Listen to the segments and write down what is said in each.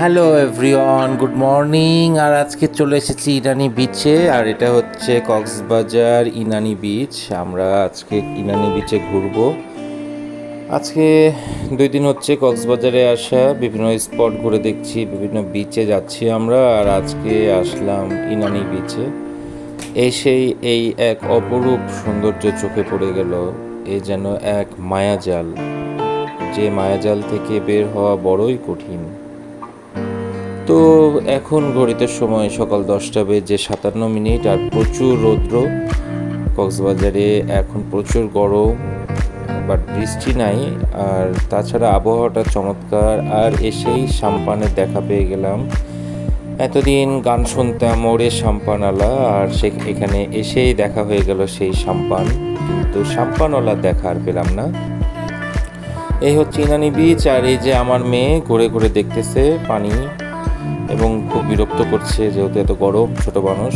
Hello everyone good morning আর আজকে চলে এসেছি ইনানি বিচে আর এটা হচ্ছে কক্সবাজার ইনানি বিচ আমরা আজকে ইনানি বিচে ঘুরবো। আজকে দুই দিন হচ্ছে কক্সবাজারে আসা, বিভিন্ন স্পট ঘুরে দেখছি, বিভিন্ন বিচে যাচ্ছি আমরা, আর আজকে আসলাম ইনানি বিচে এসেই এই এক অপরূপ সৌন্দর্য চোখে পড়ে গেল, এ যেন এক মায়াজাল। যে মায়াজাল থেকে বের হওয়া বড়ই কঠিন। তো এখন ঘড়িতে সময় সকাল দশটা বেজে সাতান্ন মিনিট আর প্রচুর রৌদ্র। কক্সবাজারে এখন প্রচুর গরম, বাট বৃষ্টি নাই। আর তাছাড়া আবহাওয়াটা চমৎকার। আর এসেই সাম্পানের দেখা পেয়ে গেলাম। এতদিন গান শুনতাম, ওরে সাম্পানওয়ালা আর সে এখানে এসেই দেখা হয়ে গেল সেই সাম্পান। কিন্তু সাম্পানওয়ালা দেখা আর পেলাম না। এই হচ্ছে ইনানি বিচ আর এই যে আমার মেয়ে, ঘুরে ঘুরে দেখতেছে পানি। এবং খুব বিরক্ত করছে যেহেতু এত গরম, ছোট মানুষ।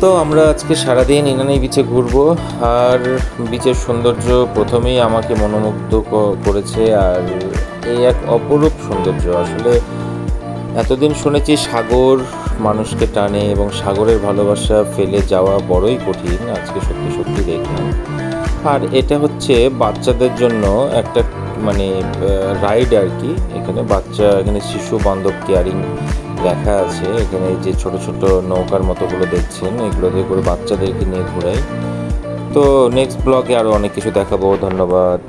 তো আমরা আজকে সারাদিন ইনানি বিচে ঘুরবো, আর বিচের সৌন্দর্য প্রথমেই আমাকে মনোমুগ্ধ করেছে, আর এই এক অপরূপ সৌন্দর্য। আসলে এতদিন শুনেছি সাগর মানুষকে টানে এবং সাগরের ভালোবাসা ফেলে যাওয়া বড়ই কঠিন, আজকে সত্যি সত্যি দেখলাম। আর এটা হচ্ছে বাচ্চাদের জন্য একটা মানে রাইড আর কি। এখানে বাচ্চা, এখানে শিশু বান্ধব কেয়ারিং লেখা আছে। এখানে যে ছোট ছোট নৌকার মতোগুলো দেখছেন, এগুলো দিয়ে করে বাচ্চাদেরকে নিয়ে ঘোরায় তো নেক্সট ব্লগে আরও অনেক কিছু দেখাবো। ধন্যবাদ।